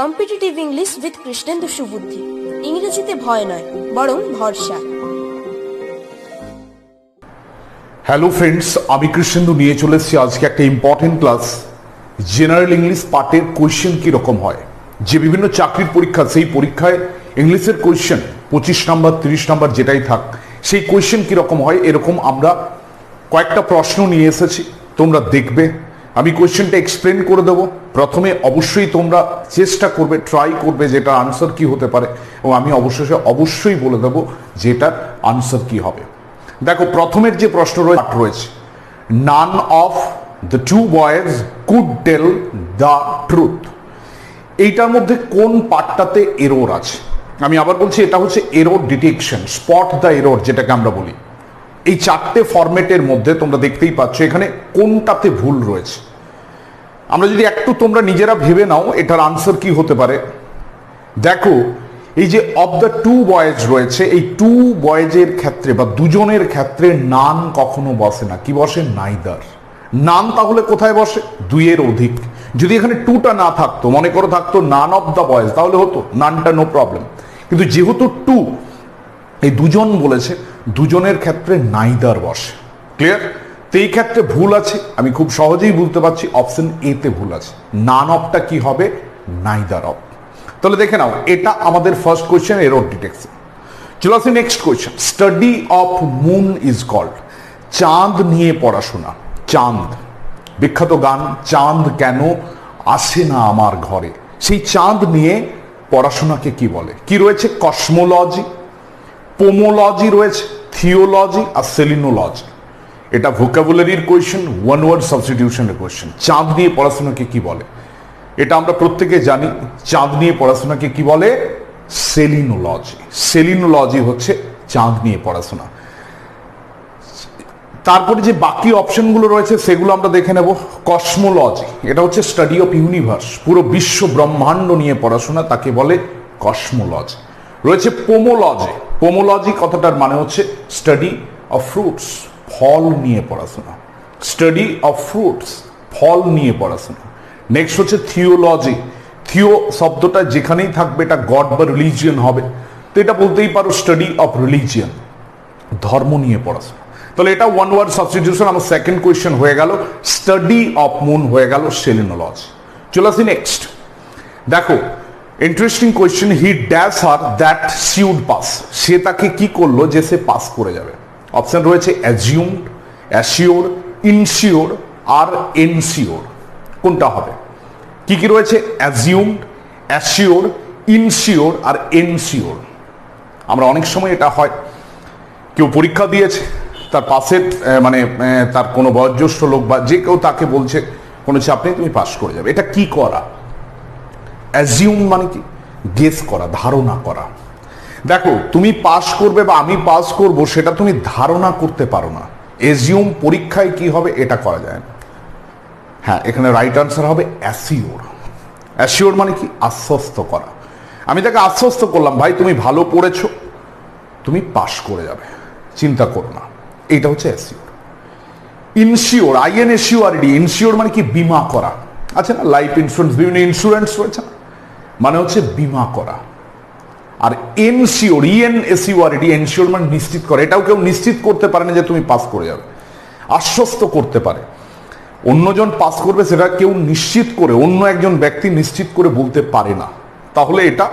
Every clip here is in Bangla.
Competitive English with Krishnendu Subuddhi ইংরেজিতে ভয় নয়, বরং ভরসা। হ্যালো ফ্রেন্ডস আমি কৃষ্ণেন্দু নিয়ে চলে এসেছি আজকে একটা ইম্পর্টেন্ট ক্লাস জেনারেল ইংলিশ পার্টের কোয়েশ্চেন কীরকম হয়? যে বিভিন্ন চাকরির পরীক্ষা, সেই পরীক্ষায় ইংলিশের কোয়েশ্চেন পঁচিশ নাম্বার, তিরিশ নাম্বার যেটাই থাক, সেই কোয়েশ্চেন কীরকম হয়? এরকম আমরা কয়েকটা প্রশ্ন নিয়ে এসেছি, তোমরা দেখবে। আমি কোয়েশ্চেনটা এক্সপ্লেন করে দেবো। প্রথমে অবশ্যই তোমরা চেষ্টা করবে ট্রাই করবে যেটা আনসার কি হতে পারে। এবং আমি অবশ্যই অবশ্যই বলে দেবো যেটার আনসার কি হবে। দেখো, প্রথমের যে প্রশ্ন রয়ে- রয়েছে none of the two boys could tell the truth এইটার মধ্যে কোন পার্টটাতে এরোর আছে? আমি আবার বলছি, এটা হচ্ছে error detection spot the error যেটাকে আমরা বলি। এই চারটে ফরম্যাটের মধ্যে তোমরা দেখতেই পাচ্ছ, এখানে কোনটাতে ভুল রয়েছে। আমরা যদি একটু তোমরা নিজেরা ভেবে নাও, এটার আনসার কি হতে পারে? দেখো, এই যে অফ দ্য টু বয়েজ রয়েছে, এই টু বয়েজের ক্ষেত্রে বা দুজনের ক্ষেত্রে নান কখনো বসে না। কি বসে? নাইদার নান তাহলে কোথায় বসে? দুইয়ের অধিক। যদি এখানে টুটা না থাকতো, মনে করো থাকতো নান অফ দ্য বয়েজ তাহলে হতো নানটা নো প্রবলেম কিন্তু যেহেতু টু এই দুজন বলেছে, দুজনের ক্ষেত্রে নাইদার বসে। ক্লিয়ার তো এই ক্ষেত্রে ভুল আছে, আমি খুব সহজেই বুঝতে পারছি অপশন এতে ভুল আছে। নান অফটা কি হবে? নাইদার অফ তাহলে দেখে নাও, এটা আমাদের ফার্স্ট কোয়েশ্চেন এরর ডিটেকশন চলো আসি next question study of moon is called চাঁদ নিয়ে পড়াশোনা। চাঁদ। বিখ্যাত গান, চাঁদ কেন আসে না আমার ঘরে? সেই চাঁদ নিয়ে পড়াশোনাকে কি বলে? কি রয়েছে? কসমোলজি পোমোলজি রয়েছে থিওলজি আর সেলিনোলজি এটা ভোকাবুলারির কোয়েশ্চেন ওয়ান ওয়ার্ড সাবস্টিটিউশনের কোয়েশ্চেন চাঁদ নিয়ে পড়াশোনাকে কি বলে? এটা আমরা প্রত্যেকে জানি, চাঁদ নিয়ে পড়াশোনাকে কি বলে? সেলিনোলজি। সেলিনোলজি হচ্ছে চাঁদ নিয়ে পড়াশোনা। তারপরে যে বাকি অপশনগুলো রয়েছে, সেগুলো আমরা দেখে নেব। কসমোলজি, এটা হচ্ছে স্টাডি অফ ইউনিভার্স পুরো বিশ্ব ব্রহ্মাণ্ড নিয়ে পড়াশোনা তাকে বলে কসমোলজি। রয়েছে পোমোলজি। পোমোলজি কথাটার মানে হচ্ছে স্টাডি অফ ফ্রুটস ফল নিয়ে পড়াশোনা। স্টাডি অফ ফ্রুটস ফল নিয়ে পড়াশোনা। নেক্সট হচ্ছে থিওলজি থিও শব্দটা যেখানেই থাকবে এটা গড বা রিলিজিয়ান হবে। তো এটা বলতেই পারো স্টাডি অফ রিলিজিয়ান ধর্ম নিয়ে পড়াশোনা। তাহলে এটা ওয়ান ওয়ার্ড সাবস্টিটিউশন আমার সেকেন্ড কোয়েশ্চেন হয়ে গেল। স্টাডি অফ মুন হয়ে গেল সেলিনোলজি চলে আসি নেক্সট দেখো interesting question he dash her that she'd pass সে তাকে কি করল? যে সে পাস করে যাবে। অপশন রয়েছে অ্যাজিউমড অ্যাসিওর ইনসিওর আর এনসিওর কোনটা হবে? কি কি রয়েছে? অ্যাজিউমড অ্যাসিওর ইনসিওর আর এনসিওর আমরা অনেক সময় এটা হয়, কেউ পরীক্ষা দিয়েছে, তার পাশের মানে তার কোনো বয়োজ্যেষ্ঠ লোক বা যে কেউ তাকে বলছে কোনো চাপ নেই তুমি পাশ করে যাবে। এটা কি করা? অ্যাজিউম মানে কি? গেস করা, ধারণা করা। দেখো, তুমি পাস করবে বা আমি পাস করব, সেটা তুমি ধারণা করতে পারো না। এজিউম পরীক্ষায় কি হবে, এটা করা যায় না। হ্যাঁ এখানে রাইট আনসার হবে অ্যাসিওর অ্যাসিওর মানে কি? আশ্বস্ত করা। আমি তাকে আশ্বস্ত করলাম, ভাই, তুমি ভালো পড়েছো, তুমি পাস করে যাবে। চিন্তা করো না এইটা হচ্ছে assure insure IN ACORD insure মানে কি? বিমা করা। আছে না? লাইফ ইন্স্যুরেন্স বিভিন্ন ইন্স্যুরেন্স রয়েছে মানে হচ্ছে বিমা করা। আর এনসিওর ইএন এসিওআরডি এনসিওর মানে নিশ্চিত করে। এটাও কেউ নিশ্চিত করতে পারে না যে তুমি পাস করে যাবে। আশ্বস্ত করতে পারে। অন্যজন পাস করবে, সেটা কেউ নিশ্চিত করে, অন্য একজন ব্যক্তি নিশ্চিত করে বলতে পারে না। তাহলে এটা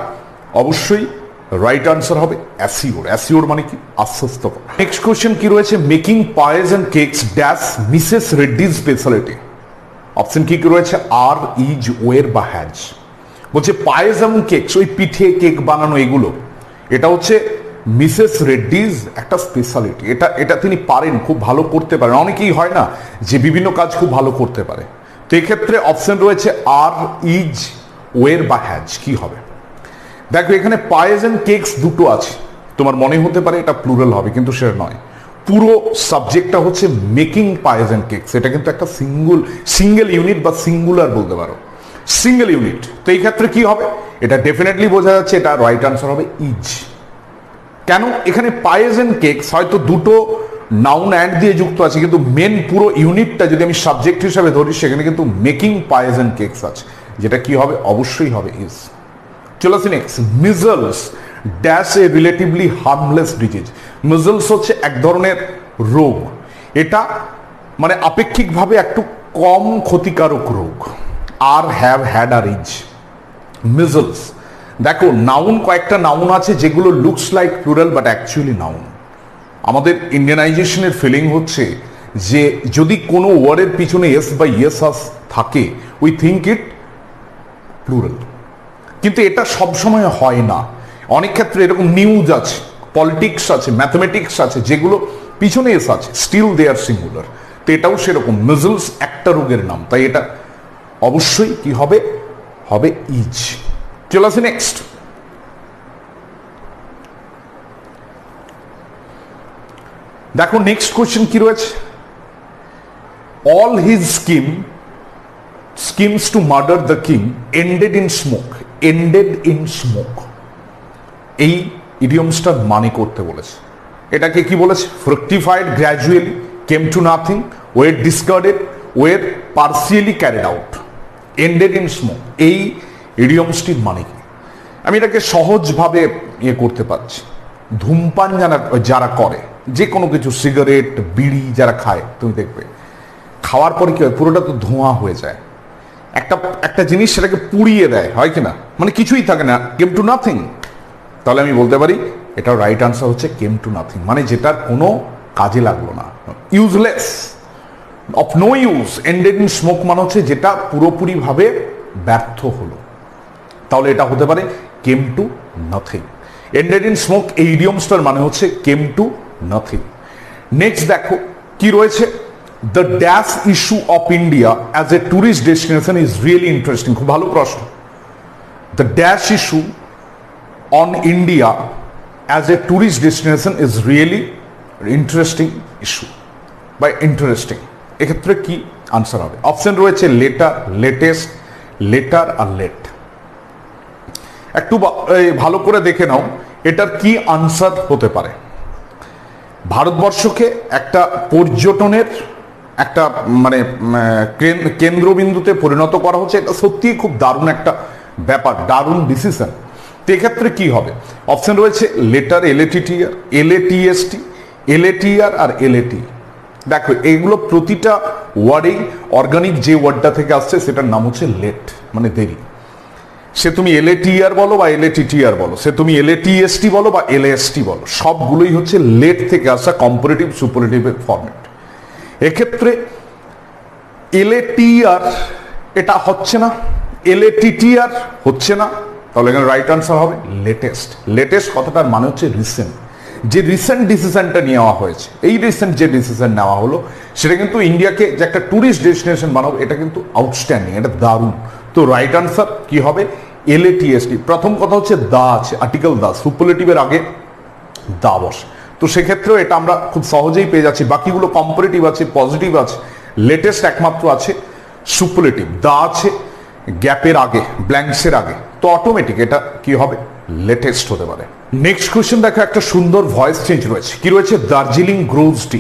অবশ্যই রাইট আনসার হবে অ্যাসিওর অ্যাসিওর মানে কি? আশ্বস্ত নেক্সট কোয়েশ্চেন কি রয়েছে? Making payesh and cakes dash Mrs রেড্ডির speciality option কি কি রয়েছে? আর ইজ ওয়ের বা হ্যাজ বলছে পায়েস এবং কেকস ওই পিঠে কেক বানানো এগুলো। এটা হচ্ছে মিসেস রেড্ডিজ একটা স্পেশালিটি এটা এটা তিনি পারেন, খুব ভালো করতে পারেন। অনেকেই হয় না যে বিভিন্ন কাজ খুব ভালো করতে পারে। তো এক্ষেত্রে অপশন রয়েছে আর, ইজ, ওয়ের বা হ্যাজ, কি হবে? দেখো, এখানে পায়েস এন্ড কেকস দুটো আছে। তোমার মনে হতে পারে এটা প্লুরাল হবে, কিন্তু সেটা নয়। পুরো সাবজেক্টটা হচ্ছে মেকিং পায়েস এন্ড কেকস এটা কিন্তু একটা সিঙ্গুল সিঙ্গেল ইউনিট বা সিঙ্গুলার বলতে পারো। সিঙ্গেল ইউনিট তো এই ক্ষেত্রে কি হবে? এটা ডেফিনেটলি বোঝা যাচ্ছে এটা রাইট আনসার হবে ইজ কেন? এখানে পায়েস এন্ড কেকস হয়তো দুটো নাউন অ্যান্ড দিয়ে যুক্ত আছে, কিন্তু মেন পুরো ইউনিটটা যদি আমি সাবজেক্ট হিসাবে ধরি, সেখানে কিন্তু মেকিং পায়েস এন্ড কেকস আছে। যেটা কি হবে? অবশ্যই হবে ইজ চলে আসি next measles dash a relatively harmless disease measles হচ্ছে এক ধরনের রোগ। এটা মানে আপেক্ষিকভাবে একটু কম ক্ষতিকারক রোগ। আর have had are is measles দেখো নাউন কয়েকটা নাউন আছে যেগুলো looks like plural but actually noun আমাদের ইন্ডিয়ানাইজেশনের ফিলিং হচ্ছে যে যদি কোনো ওয়ার্ডের পিছনে এস বা ইয়েস আস থাকে উই থিঙ্ক ইট প্লুরাল কিন্তু এটা সবসময় হয় না। অনেক ক্ষেত্রে এরকম নিউজ আছে পলিটিক্স আছে ম্যাথমেটিক্স আছে, যেগুলো পিছনে এস আছে স্টিল দে আর সিঙ্গুলার তো এটাও সেরকম। মিজলস একটা রোগের নাম, তাই এটা অবশ্যই কি হবে? হবে ইজ। চলে আসি নেক্সট দেখো নেক্সট কোয়েশ্চেন কি রয়েছে? All his scheme schemes to murder the king ended in smoke ended in smoke এই ইডিয়মসটার মানে করতে বলেছে। এটাকে কি বলেছে? Fructified gradually came to nothing were discarded were partially carried out ended in smoke এই ইডিয়মসটির মানে কি আমি এটাকে সহজভাবে ইয়ে করতে পারছি। ধূমপান যারা যারা করে যে কোনো কিছু সিগারেট বিড়ি যারা খায়, তুমি দেখবে। খাওয়ার পরে কি হয়? পুরোটা তো ধোঁয়া হয়ে যায়। একটা একটা জিনিস সেটাকে পুড়িয়ে দেয়, হয় কি না? মানে কিছুই থাকে না। কেম টু নাথিং তাহলে আমি বলতে পারি, এটার রাইট আনসার হচ্ছে কেম টু নাথিং মানে যেটার কোনো কাজে লাগল না। Useless of no use ended in smoke মানে হচ্ছে যেটা পুরোপুরিভাবে ব্যর্থ হলো। তাহলে এটা হতে পারে came to nothing ended in smoke এই ইডিয়মসটার মানে হচ্ছে কেম টু নাথিং নেক্সট দেখো, কি রয়েছে? The dash issue of India as a tourist destination is really interesting খুব ভালো প্রশ্ন। The dash issue on India as a tourist destination is really interesting issue বা ইন্টারেস্টিং এক্ষেত্রে কি আনসার হবে? অপশন রয়েছে লেটার লেটেস্ট লেটার আর লেট একটু ভালো করে দেখে নাও, এটার কি আনসার হতে পারে? ভারতবর্ষকে একটা পর্যটনের, একটা মানে কেন- কেন্দ্রবিন্দুতে পরিণত করা হচ্ছে, এটা সত্যিই খুব দারুণ একটা ব্যাপার, দারুণ ডিসিশন তো এক্ষেত্রে কি হবে? অপশন রয়েছে লেটার এলএটিটিআর এলএটিএসটি এলএটিআর আর এলএটি দেখো, এইগুলো প্রতিটা ওয়ার্ডেই অর্গানিক যে ওয়ার্ডটা থেকে আসছে, সেটার নাম হচ্ছে লেট মানে দেরি সে তুমি এলএটিআর বলো বা এলএটিটিআর বলো, সে তুমি এলএটিএসটি বলো বা এলএসটি বলো, সবগুলোই হচ্ছে লেট থেকে আসা কম্পারেটিভ সুপারেটিভের ফরম্যাট এক্ষেত্রে এলএটিআর এটা হচ্ছে না এলএটিটিআর হচ্ছে না, তাহলে এখানে রাইট আনসার হবে লেটেস্ট লেটেস্ট কথাটার মানে হচ্ছে রিসেন্ট যে রিসেন্ট ডিসিশনটা নেওয়া হয়েছে, এই রিসেন্ট যে ডিসিশন নেওয়া হলো, সেটা কিন্তু ইন্ডিয়াকে যে একটা ট্যুরিস্ট ডেস্টিনেশন বানাবো, এটা কিন্তু আউটস্ট্যান্ডিং এটা দারুণ। তো রাইট আনসার কি হবে? এলএটিএসটি প্রথম কথা হচ্ছে দা আছে আর্টিকেল দা সুপারলেটিভের আগে দা বসে। তো সেক্ষেত্রেও এটা আমরা খুব সহজেই পেয়ে যাচ্ছি। বাকিগুলো কম্পারেটিভ আছে পজিটিভ আছে লেটেস্ট একমাত্র আছে সুপারলেটিভ দা আছে গ্যাপের আগে ব্ল্যাঙ্কসের আগে। তো অটোমেটিক এটা কি হবে? লেটেস্ট হতে পারে। নেক্সট কোয়েশ্চেন দেখো, একটা সুন্দর ভয়েস চেঞ্জ রয়েছে। কি রয়েছে? দার্জিলিং গ্রোজ টি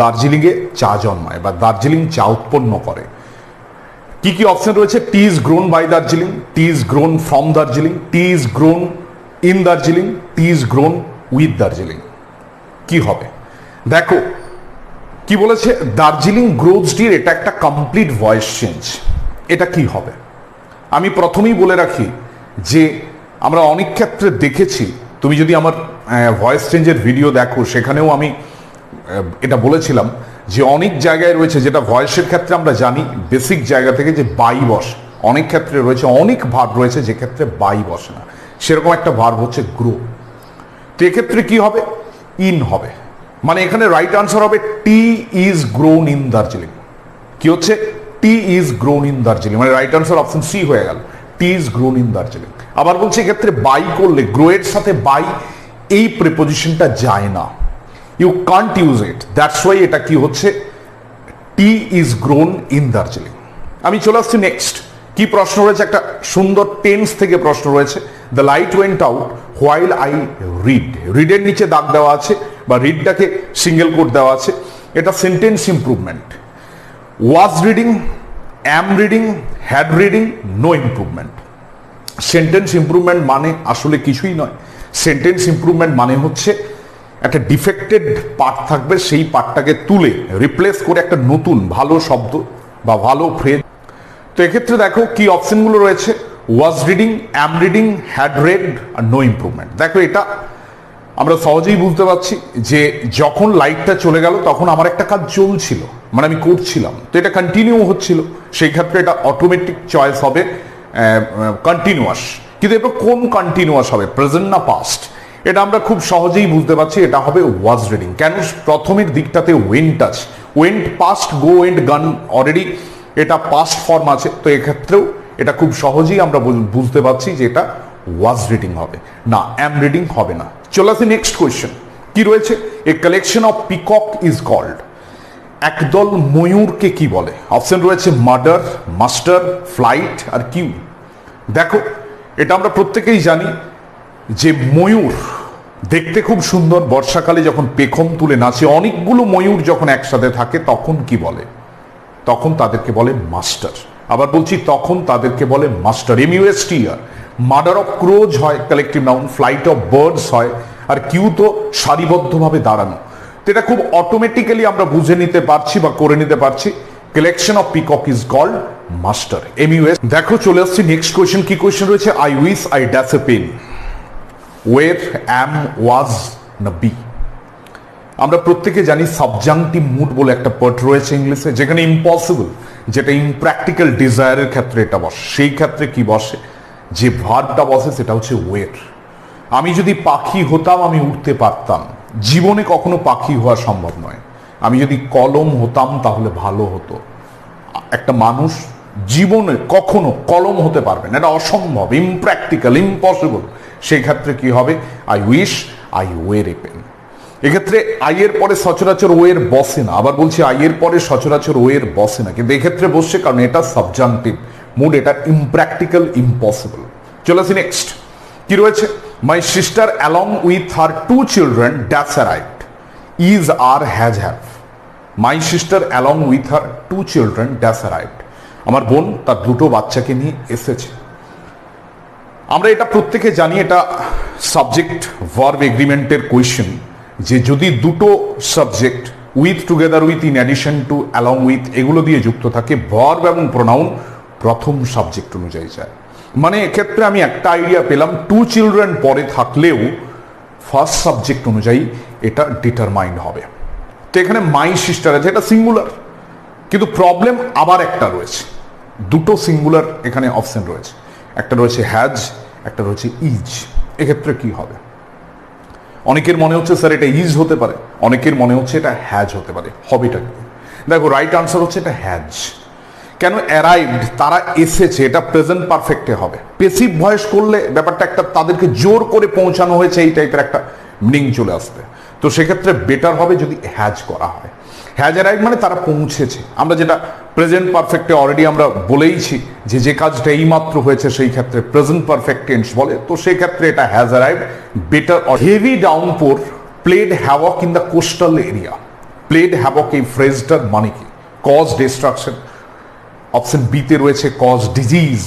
দার্জিলিংয়ে চা জন্মায় বা দার্জিলিং চা উৎপন্ন করে। কি কি অপশন রয়েছে? Tea is grown by Darjeeling tea is grown from Darjeeling tea is grown in Darjeeling tea is grown with Darjeeling. কি হবে? দেখো, কি বলেছে? দার্জিলিং গ্রোথ ডির এটা একটা কমপ্লিট ভয়েস চেঞ্জ এটা কি হবে? আমি প্রথমেই বলে রাখি যে আমরা অনেক ক্ষেত্রে দেখেছি, তুমি যদি আমার ভয়েস চেঞ্জের ভিডিও দেখো, সেখানেও আমি এটা বলেছিলাম যে অনেক জায়গায় রয়েছে যেটা ভয়েসের ক্ষেত্রে আমরা জানি বেসিক জায়গা থেকে যে বাই বস। অনেক ক্ষেত্রে রয়েছে, অনেক ভাব রয়েছে যে ক্ষেত্রে বাই বসে না। সেরকম একটা ভার্ব হচ্ছে গ্রো তো এক্ষেত্রে কি হবে? ইন হবে। মানে এখানে রাইট আনসার হবে tea is grown in Darjeeling কি হচ্ছে? Tea is grown in Darjeeling মানে রাইট আনসার অপশন সি হয়ে গেল। Tea is grown in Darjeeling আবার বলছি এক্ষেত্রে বাই করলে গ্রো এর সাথে বাই এই প্রিপোজিশনটা যায় না। You can't use it that's why এটা কি হচ্ছে? Tea is grown in Darjeeling আমি চলে আসছি নেক্সট কি প্রশ্ন রয়েছে? একটা সুন্দর টেন্স থেকে প্রশ্ন রয়েছে। The light went out while I read রিডের নিচে দাগ দেওয়া আছে, বা রিডটাকে সিঙ্গেল কোট দেওয়া আছে। এটা sentence improvement was reading am reading had reading no improvement sentence improvement মানে আসলে কিছুই নয়। সেন্টেন্স ইম্প্রুভমেন্ট মানে হচ্ছে একটা ডিফেক্টেড পার্ট থাকবে, সেই পার্টটাকে তুলে রিপ্লেস করে একটা নতুন, ভালো শব্দ বা ভালো ফ্রেজ তো এক্ষেত্রে দেখো কি অপশনগুলো রয়েছে। Was reading am reading had read R no improvement দেখো এটা আমরা সহজেই বুঝতে পারছি যে যখন লাইটটা চলে গেল, তখন আমার একটা কাজ চলছিল। মানে আমি করছিলাম। তো এটা কন্টিনিউ হচ্ছিল। সেই ক্ষেত্রে এটা অটোমেটিক চয়েস হবে কন্টিনিউয়াস কিন্তু এবার কোন কন্টিনিউয়াস হবে? প্রেজেন্ট না পাস্ট এটা আমরা খুব সহজেই বুঝতে পারছি, এটা হবে ওয়াজ রিডিং কেন প্রথমের দিকটাতে ওয়েন্ট আছে went past go went gone already এটা পাস্ট ফর্ম আছে। তো এক্ষেত্রেও এটা খুব সহজেই আমরা বুঝ- বুঝতে পারছি যে এটা ওয়াজ রিডিং হবে। না অ্যাম রিডিং হবে না। চলে আসি নেক্সট কোয়েশ্চেন কি রয়েছে? A collection of peacock is called একদল ময়ূরকে কি বলে? অপশন রয়েছে মার্ডার মাস্টার ফ্লাইট আর কিউ দেখো, এটা আমরা প্রত্যেকেই জানি যে ময়ূর দেখতে খুব সুন্দর, বর্ষাকালে যখন পেখম তুলে নাচে, অনেকগুলো ময়ূর যখন একসাথে থাকে, তখন কি বলে? তখন তাদেরকে বলে মাস্টার আবার বলছি তখন তাদেরকে বলে মাস্টার এমইউএসটি আর মার্ডার অফ ক্রোজ হয় collective noun flight of birds হয়, আর কিউ তো সারিবদ্ধভাবে দাঁড়ানো। তো এটা খুব অটোমেটিক্যালি আমরা বুঝে নিতে পারছি বা করে নিতে পারছি। Collection of peacock is called muster MUS দেখো, চলে আসছি নেক্সট কোয়েশ্চেন কি কোয়েশ্চেন রয়েছে? I wish I dash a pen were am was না বি আমরা প্রত্যেকে জানি সাবজাংটিভ মুড বলে একটা পার্ট রয়েছে ইংলিশে, যেখানে ইম্পসিবল যেটা ইমপ্র্যাকটিক্যাল ডিজায়ারের ক্ষেত্রে এটা বসে। সেই ক্ষেত্রে কি বসে? যে ভার্বটা বসে সেটা হচ্ছে ওয়ের আমি যদি পাখি হতাম, আমি উঠতে পারতাম। জীবনে কখনো পাখি হওয়া সম্ভব নয়। আমি যদি কলম হতাম, তাহলে ভালো হতো। একটা মানুষ জীবনে কখনো কলম হতে পারবে না। এটা অসম্ভব ইমপ্র্যাকটিক্যাল ইম্পসিবল সেই ক্ষেত্রে কি হবে? I wish I were a pen এক্ষেত্রে আইয়ের পরে সচরাচর ওয়ের বসে না। আবার বলছি আইয়ের পরে সচরাচর ওয়ের বসে না। কিন্তু এক্ষেত্রে বসছে কারণ এটা সাবজাংটিভ মুড এটা ইমপ্র্যাকটিক্যাল ইম্পসিবল চলে আসি নেক্সট কি রয়েছে? My sister along with her two children dash arrived is are has have my sister along with her two children dash arrived আমার বোন তার দুটো বাচ্চাকে নিয়ে এসেছে। আমরা এটা প্রত্যেকে জানি, এটা সাবজেক্ট ভার্ব এগ্রিমেন্টের কোয়েশ্চেন যে যদি দুটো subject with together with in addition to along with এগুলো দিয়ে যুক্ত থাকে ভার্ব এবং প্রোনাউন প্রথম সাবজেক্ট অনুযায়ী যায়। মানে এক্ষেত্রে আমি একটা আইডিয়া পেলাম টু চিলড্রেন পরে থাকলেও ফার্স্ট সাবজেক্ট অনুযায়ী এটা ডিটারমাইন্ড হবে। তো এখানে মাই সিস্টার আছে, এটা সিঙ্গুলার কিন্তু প্রবলেম আবার একটা রয়েছে। দুটো সিঙ্গুলার এখানে অপশন রয়েছে। একটা রয়েছে হ্যাজ একটা রয়েছে ইজ এক্ষেত্রে কি হবে? অনেকের মনে হচ্ছে, স্যার, এটা ইজ হতে পারে। অনেকের মনে হচ্ছে, এটা হ্যাজ হতে পারে। হবেটা দেখো রাইট আনসার হচ্ছে, এটা হ্যাজ কেন অ্যারাইভড তারা এসেছে, এটা প্রেজেন্ট পারফেক্টে হবে। পেসিভ ভয়েস করলে ব্যাপারটা একটা তাদেরকে জোর করে পৌঁছানো হয়েছে, এই টাইপের একটা মিনিং চলে আসবে। তো সেক্ষেত্রে বেটার হবে যদি হ্যাজ করা হয়। হ্যাজ অ্যারাইভ মানে তারা পৌঁছেছে। আমরা যেটা প্রেজেন্ট পারফেক্টে অলরেডি আমরা বলেইছি যে যে কাজটা এইমাত্র হয়েছে, সেই ক্ষেত্রে প্রেজেন্ট পারফেক্ট টেন্স বলে। তো সেই ক্ষেত্রে এটা has arrive better heavy downpour played havoc in the coastal area played havoc এই ফ্রেজটার মানে কি? কজ ডিস্ট্রাকশন অপশন বিতে রয়েছে কজ ডিজিজ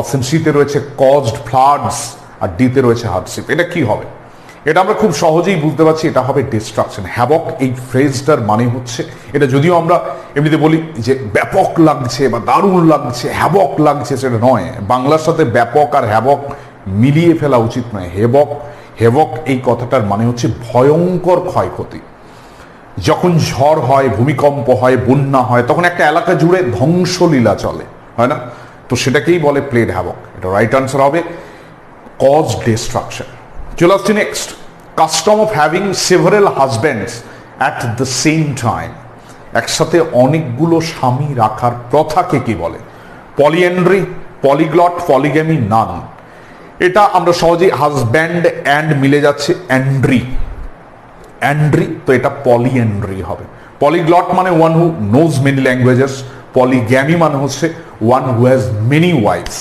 অপশন সিতে রয়েছে কজড ফ্লাডস আর ডিতে রয়েছে হার্ডশিপ এটা কি হবে? এটা আমরা খুব সহজেই বুঝতে পারছি, এটা হবে ডিস্ট্রাকশন হ্যাবক এই ফ্রেজটার মানে হচ্ছে, এটা যদিও আমরা এমনিতে বলি যে ব্যাপক লাগছে বা দারুণ লাগছে হ্যাবক লাগছে, সেটা নয়। বাংলার সাথে ব্যাপক আর হ্যাবক মিলিয়ে ফেলা উচিত নয়। হেবক হেবক এই কথাটার মানে হচ্ছে ভয়ঙ্কর ক্ষয়ক্ষতি। যখন ঝড় হয়, ভূমিকম্প হয়, বন্যা হয়, তখন একটা এলাকা জুড়ে ধ্বংসলীলা চলে, হয় না? তো সেটাকেই বলে প্লেড হ্যাবক এটা রাইট আনসার হবে কজ ডিস্ট্রাকশন চলে আসছি next custom of having several husbands at the same time একসাথে অনেকগুলো স্বামী রাখার প্রথাকে কি বলে? পলিএন্ড্রি পলিগ্লট পলিগ্যামি নান এটা আমরা সহজেই হাজব্যান্ড অ্যান্ড মিলে যাচ্ছে অ্যান্ড্রি অ্যান্ড্রি তো এটা পলিএন্ড্রি হবে। পলিগ্লট মানে one who knows many languages polygamy মানে হচ্ছে one who has many wives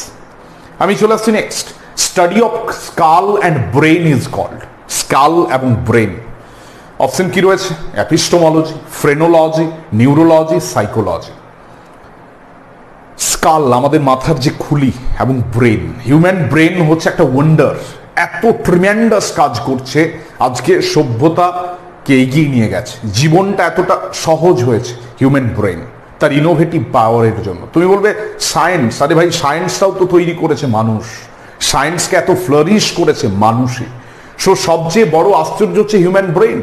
আমি চলে আসছি next study of skull and brain is called skull এবং ব্রেন অপশন কি রয়েছে? Epistemology phrenology neurology psychology skull আমাদের মাথার যে খুলি এবং ব্রেন হিউম্যান ব্রেন হচ্ছে একটা ওয়ান্ডার এত ট্রিমেন্ডাস কাজ করছে, আজকে সভ্যতাকে এগিয়ে নিয়ে গেছে। জীবনটা এতটা সহজ হয়েছে হিউম্যান ব্রেন তার ইনোভেটিভ পাওয়ারের জন্য। তুমি বলবে সায়েন্স আরে ভাই সায়েন্সটাও তো তৈরি করেছে মানুষ। সায়েন্সকে এত ফ্লারিশ করেছে মানুষই। সো সবচেয়ে বড় আশ্চর্য হচ্ছে হিউম্যান ব্রেন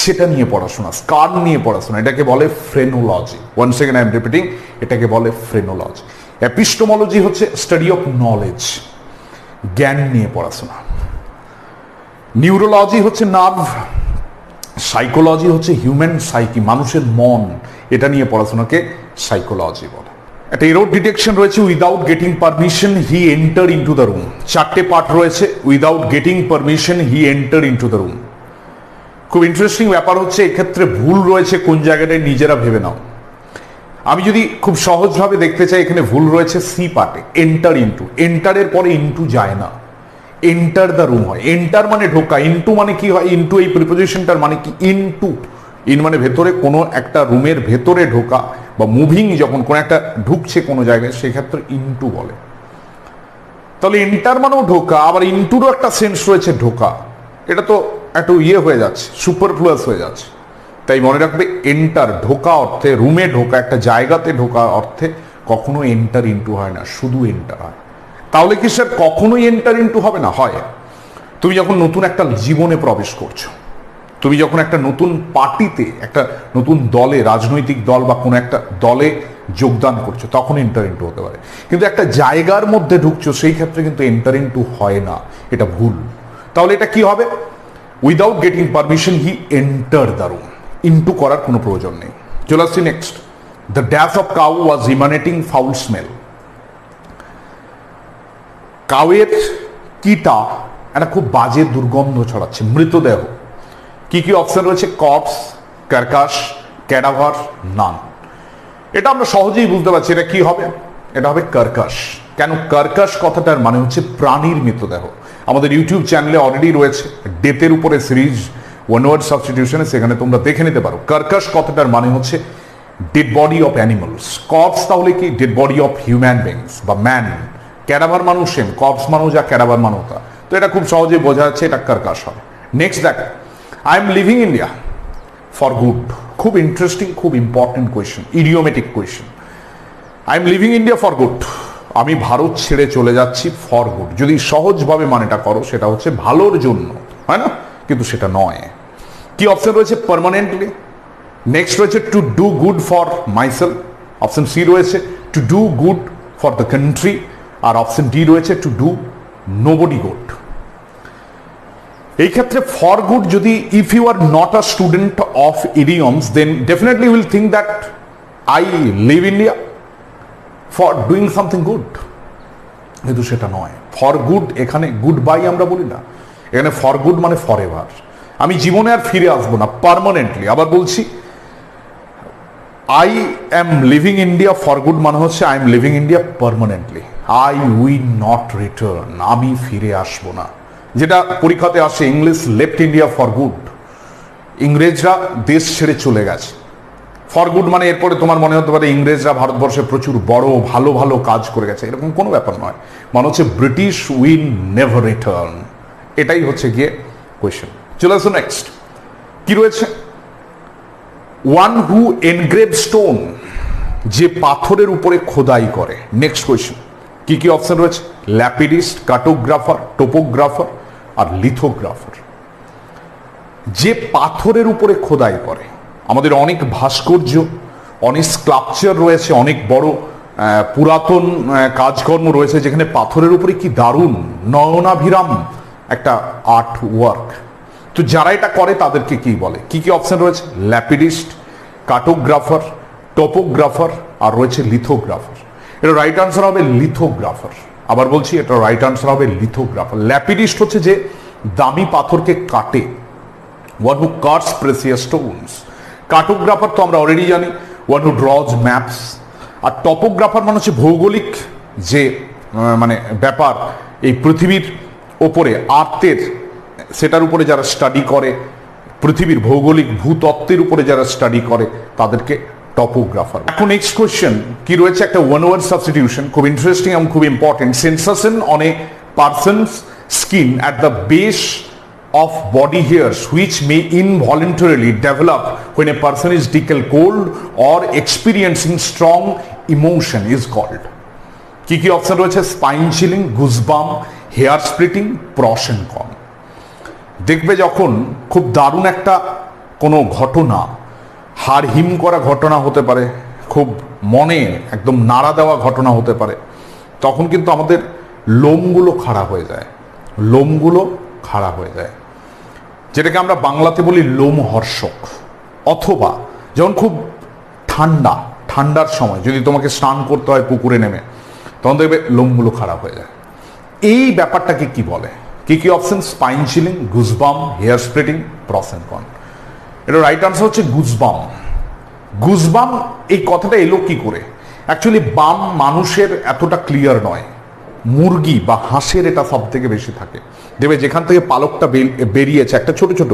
সেটা নিয়ে পড়াশোনা স্কার নিয়ে পড়াশোনা, এটাকে বলে phrenology one second I am repeating এটাকে বলে ফ্রেনোলজি অ্যাপিস্টোমোলজি হচ্ছে স্টাডি অফ নলেজ জ্ঞান নিয়ে পড়াশোনা। নিউরোলজি হচ্ছে নার্ভ সাইকোলজি হচ্ছে হিউম্যান সাইকি মানুষের মন, এটা নিয়ে পড়াশোনাকে সাইকোলজি বলে। একটা এরোড ডিটেকশন রয়েছে without getting permission he enter into the room চারটে পার্ট রয়েছে without getting permission he enter into the room খুব ইন্টারেস্টিং ব্যাপার হচ্ছে, এক্ষেত্রে ভুল রয়েছে, কোন জায়গাটায় নিজেরা ভেবে নাও। আমি যদি খুব সহজভাবে দেখতে চাই, এখানে ভুল রয়েছে সি পার্টে এন্টার ইন্টু এন্টারের পরে ইন্টু যায় না। এন্টার দ্য রুম হয়। এন্টার মানে ঢোকা। ইন্টু মানে কি হয়? ইন্টু এই প্রিপোজিশনটার মানে কি? ইনটু ইন মানে ভেতরে কোনো একটা রুমের ভেতরে ঢোকা বা মুভিং যখন কোনো একটা ঢুকছে কোনো জায়গায়, সেক্ষেত্রে ইনটু বলে। তাহলে এন্টার মানেও ঢোকা, আবার ইনটুরও একটা সেন্স রয়েছে ঢোকা। এটা তো একটু ইয়ে হয়ে যাচ্ছে সুপারফ্লুয়াস হয়ে যাচ্ছে। তাই মনে রাখবে এন্টার ঢোকা অর্থে রুমে ঢোকা, একটা জায়গাতে ঢোকা অর্থে কখনো এন্টার ইন্টু হয় না, শুধু এন্টার হয়। তাহলে কি স্যার কখনোই এন্টার ইন্টু হবে না? হয়। তুমি যখন নতুন একটা জীবনে প্রবেশ করছ, তুমি যখন একটা নতুন পার্টিতে, একটা নতুন দলে, রাজনৈতিক দল বা কোনো একটা দলে যোগদান করছ, তখন এন্টার ইন্টু হতে পারে। কিন্তু একটা জায়গার মধ্যে ঢুকছো, সেই ক্ষেত্রে কিন্তু এন্টার ইন্টু হয় না, এটা ভুল। তাহলে এটা কি হবে? Without getting permission he enter the room into করার কোনো প্রয়োজন নেই। চলে আসছি next the dash of cow was emanating foul smell কাউয়ের কিটা একটা খুব বাজে দুর্গন্ধ ছড়াচ্ছে, মৃতদেহ। কি কি অপশন রয়েছে? কপস কার্কাস ক্যাডাভার নান এটা আমরা সহজেই বুঝতে পারছি, এটা কি হবে? এটা হবে কার্কাস কেন? কার্কাস কথাটার মানে হচ্ছে প্রাণীর মৃতদেহ। আমাদের ইউটিউব চ্যানেলে অলরেডি রয়েছে। ডেথের উপরে সিরিজ ওয়ান ওয়ার্ড সাবস্টিটিউশনে সেখানে তোমরা দেখে নিতে পারো। কার্কাস কথাটার মানে হচ্ছে dead body of animals corpse তাহলে কি? Dead body of human beings বা ম্যান ক্যারাবার মানুষ সেম কপস মানুষ আর ক্যাডাভার মানুষ তো। এটা খুব সহজেই বোঝা যাচ্ছে এটা কার্কাস হবে। নেক্সট দেখ। I am leaving India for good খুব ইন্টারেস্টিং খুব important question idiomatic question I am leaving India for good আমি ভারত ছেড়ে চলে যাচ্ছি ফর গুড যদি সহজভাবে মানেটা করো, সেটা হচ্ছে ভালোর জন্য। হয় না? কিন্তু সেটা নয়। কি অপশন রয়েছে পার্মানেন্টলি নেক্সট রয়েছে to do good for myself option C রয়েছে to do good for the country R option D রয়েছে টু ডু নোবডি গুড এই ক্ষেত্রে ফর গুড যদি if you are not a student of idioms then definitely will think that I leave India for doing something good কিন্তু সেটা নয়। ফর গুড এখানে গুড বাই আমরা বলি না। এখানে ফর গুড মানে ফর এভার আমি জীবনে আর ফিরে আসব না পারমানেন্টলি আবার বলছি I am leaving India for good মানে হচ্ছে I am leaving India permanently I will not return আমি ফিরে আসব না। যেটা পরীক্ষাতে আসে English left India for good ইংরেজরা দেশ ছেড়ে চলে গেছে। ফর গুড মানে এরপরে তোমার মনে হতে পারে ইংরেজরা ভারতবর্ষে প্রচুর বড়, ভালো ভালো কাজ করে গেছে। এরকম কোনো ব্যাপার নয়। মানে হচ্ছে ব্রিটিশ উইন নেভার রিটার্ন এটাই হচ্ছে গিয়ে কোয়েশ্চেন চলে আসো নেক্সট কি রয়েছে? ওয়ান হু এনগ্রেভ স্টোন যে পাথরের উপরে খোদাই করে। নেক্সট কোয়েশ্চেন কি কি অপশন রয়েছে? ল্যাপিডিস্ট কার্টোগ্রাফার টোপোগ্রাফার আর লিথোগ্রাফার যে পাথরের উপরে খোদাই করে। আমাদের অনেক ভাস্কর্য, অনেক স্ক্লাপচার রয়েছে, অনেক বড় পুরাতন কাজকর্ম রয়েছে, যেখানে পাথরের উপরে কি দারুণ নয়নাভিরাম একটা আর্ট ওয়ার্ক তো যারা এটা করে, তাদেরকে কি বলে? কি কি অপশন রয়েছে? ল্যাপিডিস্ট, কার্টোগ্রাফার, টপোগ্রাফার, আর রয়েছে লিথোগ্রাফার। এটা রাইট আনসার হবে লিথোগ্রাফার। আবার বলছি, এটা রাইট আনসার হবে লিথোগ্রাফার। ল্যাপিডিস্ট হচ্ছে যে দামি পাথরকে কাটে। One who cuts precious stones cartographer তো আমরা অলরেডি জানি ওয়ান হু ড্রজ ম্যাপস আর টপোগ্রাফার মানে হচ্ছে ভৌগোলিক যে মানে ব্যাপার, এই পৃথিবীর ওপরে আর্তের সেটার উপরে যারা স্টাডি করে, পৃথিবীর ভৌগোলিক ভূতত্ত্বের উপরে যারা স্টাডি করে, তাদেরকে টপোগ্রাফার এখন নেক্সট কোয়েশ্চেন কি রয়েছে একটা ওয়ান ওয়ার্ড সাবস্টিটিউশন খুব ইন্টারেস্টিং এবং খুব important sensation on a person's skin at the base of body hairs, which may involuntarily develop when a person is tickle cold or experiencing strong emotion is called কি কি অপশন রয়েছে? Spine chilling goosebump hair splitting and cons দেখবে যখন খুব দারুণ একটা কোনো ঘটনা, হাড় হিম করা ঘটনা হতে পারে, খুব মনে একদম নাড়া দেওয়া ঘটনা হতে পারে, তখন কিন্তু আমাদের লোমগুলো খাড়া হয়ে যায়, লোমগুলো খাড়া হয়ে যায়। যেটাকে আমরা বাংলাতে বলি লোমহর্ষক, অথবা যখন খুব ঠান্ডা, ঠান্ডার সময় যদি তোমাকে স্নান করতে হয় পুকুরে নেমে, তখন দেখবে লোমগুলো খারাপ হয়ে যায়। এই ব্যাপারটাকে কি বলে? কি কি option spine chilling goosebump hair splitting pros and cons এটা রাইট আনসার হচ্ছে গুজবাম গুজবাম এই কথাটা এলো কি করে? অ্যাকচুয়ালি বাম মানুষের এতটা ক্লিয়ার নয়। মুরগি বা হাঁসের এটা সব থেকে বেশি থাকে। দেখবে যেখান থেকে পালকটা বেরিয়েছে, একটা ছোট ছোট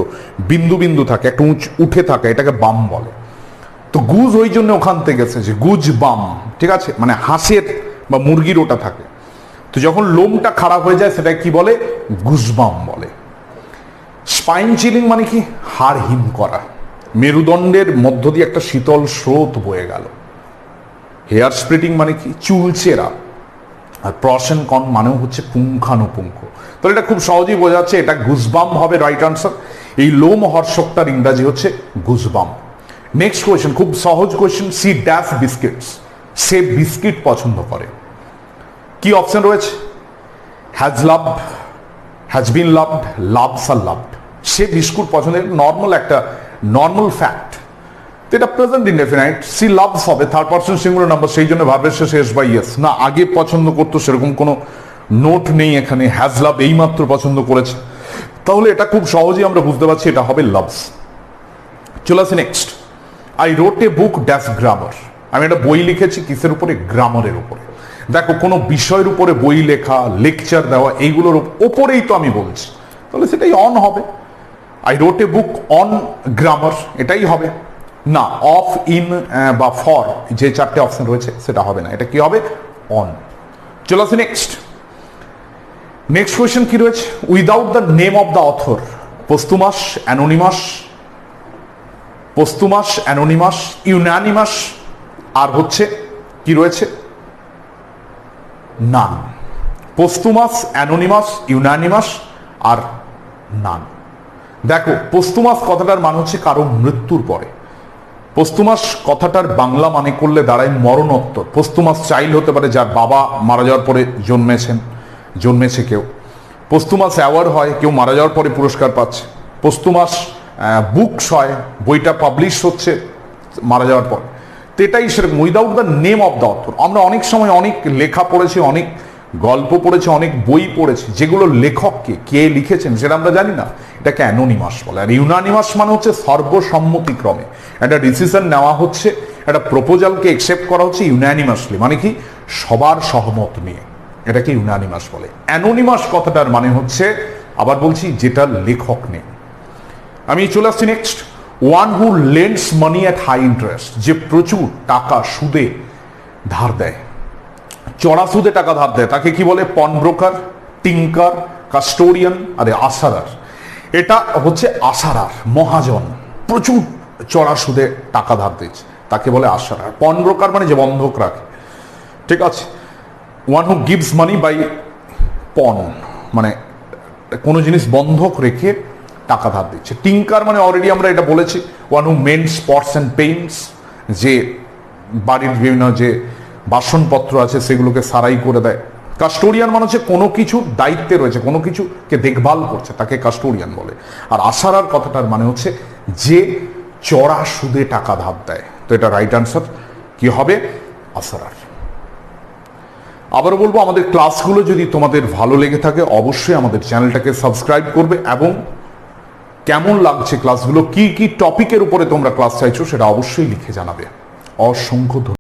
বিন্দু বিন্দু থাকে, একটা উঁচ, উঠে থাকে, এটাকে বাম বলে। তো গুজ ওই জন্য ওখান থেকে এসেছে গুজ বাম ঠিক আছে? মানে হাঁসের বা মুরগির ওটা থাকে। তো যখন লোমটা খারাপ হয়ে যায় সেটা কি বলে? গুজবাম বলে। স্পাইন চিলিং মানে কি? হাড় হিম করা। মেরুদণ্ডের মধ্য দিয়ে একটা শীতল স্রোত বয়ে গেল। হেয়ার স্প্লিটিং মানে কি? চুলচেরা আর প্রসেন কন মানেও হচ্ছে পুঙ্খানুপুঙ্খ। তাহলে এটা খুব সহজেই বোঝাচ্ছে এটা গুজবাম হবে রাইট আনসার এই লোম হর্ষকটার ইংরাজি হচ্ছে গুজবাম। নেক্সট কোয়েশ্চেন খুব সহজ কোয়েশ্চেন সি ড্যাশ বিস্কিটস সে বিস্কিট পছন্দ করে। কি অপশন রয়েছে? Has love has been loved loves R loved সে বিস্কুট পছন্দের নর্মাল একটা নর্মাল ফ্যাক্ট তো এটা প্রেজেন্ট ইনডেফিনাইট সি লাভস হবে থার্ড পার্সন সিঙ্গুলার নাম্বার সেই জন্য ভাবের শেষে এস বাই ইয়েস না, আগে পছন্দ করতো, সেরকম কোনো নোট নেই এখানে হ্যাজ লাভ এইমাত্র পছন্দ করেছে। তাহলে এটা খুব সহজেই আমরা বুঝতে পারছি, এটা হবে লাভস চলে আসে next I wrote a book dash grammar আমি একটা বই লিখেছি, কিসের উপরে? গ্রামারের উপরে। দেখো, কোনো বিষয়ের উপরে বই লেখা লেকচার দেওয়া, এইগুলোর ওপ- ওপরেই তো আমি বলছি। তাহলে সেটাই অন হবে। I wrote a book on grammar এটাই হবে। না অফ ইন বা ফর যে চারটে অপশন রয়েছে, সেটা হবে না। এটা কি হবে? অন চলে আসে নেক্সট নেক্সট কোয়েশ্চেন কি রয়েছে? Without the name of the author posthumous anonymous posthumous anonymous unanimous আর হচ্ছে, কি রয়েছে? নান পোস্তুমাস, অ্যানোনিমাস, ইউনানিমাস আর নান। দেখো, পোস্তুমাস কথাটার মানে হচ্ছে কারও মৃত্যুর পরে। পোস্তুমাস কথাটার বাংলা মানে করলে দাঁড়ায় মরণোত্তর। পোস্তুমাস চাইল্ড হতে পারে যার বাবা মারা যাওয়ার পরে জন্মেছেন, জন্মেছে কেউ। পোস্তুমাস অ্যাওয়ার্ড হয়, কেউ মারা যাওয়ার পরে পুরস্কার পাচ্ছে। পোস্তুমাস বুকস হয়, বইটা পাবলিশ হচ্ছে মারা যাওয়ার পর। তো এটাই সেরকম without the name of the author. আমরা অনেক সময় অনেক লেখা পড়েছি, অনেক গল্প পড়েছি, অনেক বই পড়েছি। যেগুলো লেখককে কে লিখেছেন সেটা আমরা জানি না। এটাকে অ্যানোনিমাস বলে। আর ইউনানিমাস মানে হচ্ছে সর্বসম্মতিক্রমে। একটা ডিসিশন নেওয়া হচ্ছে, একটা প্রপোজালকে একসেপ্ট করা হচ্ছে ইউনানিমাসলি মানে কি? সবার সহমত নিয়ে। এটাকে ইউনানিমাস বলে। অ্যানোনিমাস কথাটার মানে হচ্ছে, আবার বলছি, যেটা লেখক নেই আমি চলে আসছি next one who lends money at high interest যে প্রচুর টাকা সুদে ধার দেয়। চড়া সুদে টাকা ধার দেয়। তাকে কি বলে? পন ব্রোকার টিঙ্কার কাস্টোরিয়ান আরে আসারার এটা হচ্ছে আসারার মহাজন। প্রচুর চড়া সুদে টাকা ধার দিচ্ছে তাকে বলে আসারার পন ব্রোকার মানে যে বন্ধক রাখে। ঠিক আছে? One who gives money by pawn মানে কোনো জিনিস বন্ধক রেখে টাকা ধার দিচ্ছে। টিঙ্কার মানে অলরেডি আমরা এটা বলেছি ওয়ান হু মেন স্পটস অ্যান্ড পেইন্টস যে বাড়ির বিভিন্ন যে বাসনপত্র আছে সেগুলোকে সারাই করে দেয়। কাস্টোরিয়ান মানে হচ্ছে কোনো কিছু দায়িত্বে রয়েছে, কোনো কিছুকে দেখভাল করছে, তাকে কাস্টোরিয়ান বলে। আর আসারার কথাটার মানে হচ্ছে যে চড়া সুদে টাকা ধার দেয়। তো এটা রাইট আনসার কি হবে? আসারার আবারও বলব, আমাদের ক্লাসগুলো যদি তোমাদের ভালো লেগে থাকে, অবশ্যই আমাদের চ্যানেলটাকে সাবস্ক্রাইব করবে এবং কেমন লাগছে ক্লাসগুলো কি কি টপিকের উপরে তোমরা ক্লাস চাইছো সেটা অবশ্যই লিখে জানাবে। অসংখ্য